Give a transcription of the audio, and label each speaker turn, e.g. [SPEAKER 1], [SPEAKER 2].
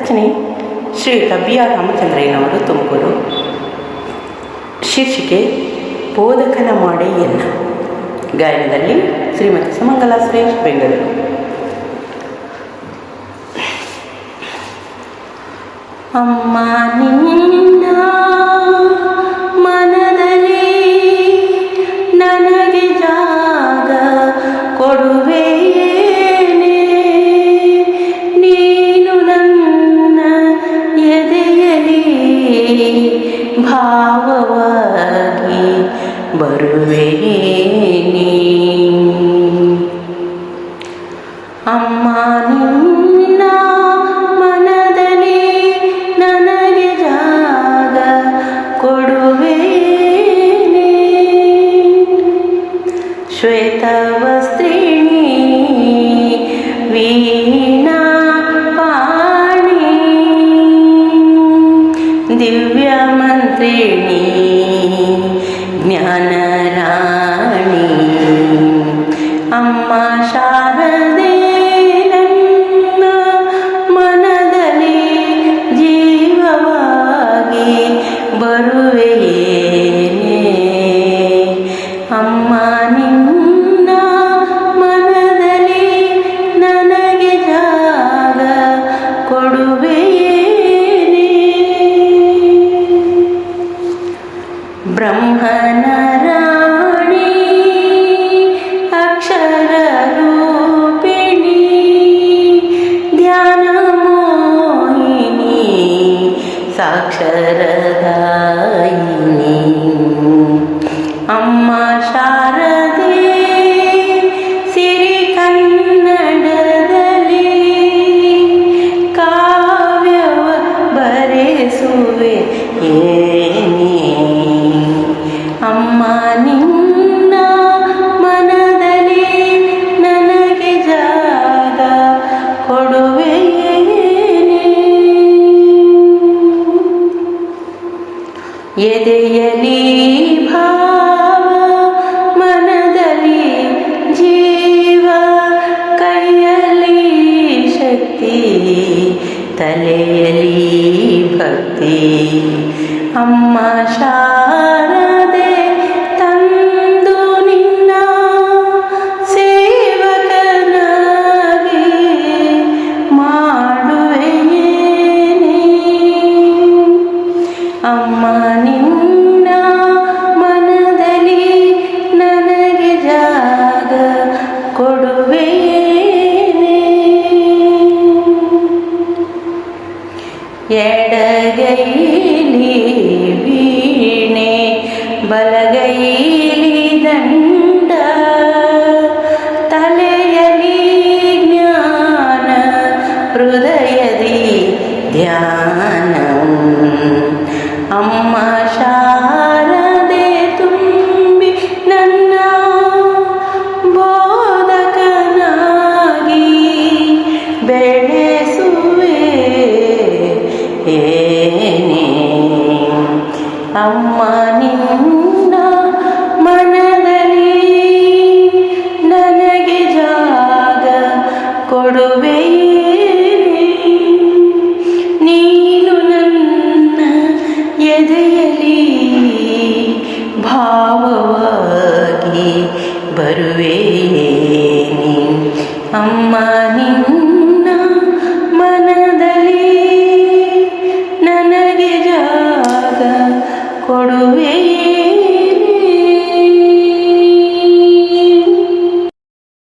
[SPEAKER 1] ರಚನೆ ಶ್ರೀಯುತ ಬಿ ರಾಮಚಂದ್ರಯ್ಯನವರು ತುಮಕೂರು. ಶೀರ್ಷಿಕೆ, ಬೋಧಕನ ಮಾಡೆ ಎನ್ನ. ಗಾಯನದಲ್ಲಿ ಶ್ರೀಮತಿ ಸುಮಂಗಲ ಸುರೇಶ್, ಬೆಂಗಳೂರು. ಅಮ್ಮ ನಿನ್ನ ಭಾವವಾಗಿ ಬರುವೆ ಅಮ್ಮ ನಿನ್ನ ಮನದಲ್ಲಿ ನನಗೆ ಜಾಗ ಕೊಡುವೆ ಶ್ವೇತವಸ್ತ್ರಿಣಿ ദിവ്യമന്ത്രിണി ജ്ഞാനരാണി അമ്മ ശാരദേ ब्रह्मणराणि अक्षररूपिणि ध्यानमोहिनी साक्षर ನಿನ್ನ ಮನದಲ್ಲಿ ನನಗೆ ಜಾಗ ಕೊಡುವೆಯೇನೆ ಎದೆಯಲಿ ಭಾವ, ಮನದಲ್ಲಿ ಜೀವ, ಕೈಯಲ್ಲಿ ಶಕ್ತಿ ತಲೆಯಲಿ ಭಕ್ತಿ. ಅಮ್ಮ ಶಾರದೆ ಎಡಗೈಲಿ ವೀಣೆ ಬಲಗೈಲಿ ದಂಡ ತಲೆಯಲಿ ಜ್ಞಾನ ಹೃದಯದಿ ಧ್ಯಾನ ಅಮ್ಮ ಏನೇ ಅಮ್ಮ ನಿನ್ನ ಮನದಲ್ಲಿ ನನಗೆ ಜಾಗ ಕೊಡುವೆ ನೀನು ನನ್ನ ಎದೆಯಲ್ಲಿ ಭಾವವಾಗಿ ಬರುವೆ ಅಮ್ಮ ನಿನ್ನ ಮನದಲ್ಲಿ ನನಗೆ ಜಾಗ ಕೊಡುವೆಯೇ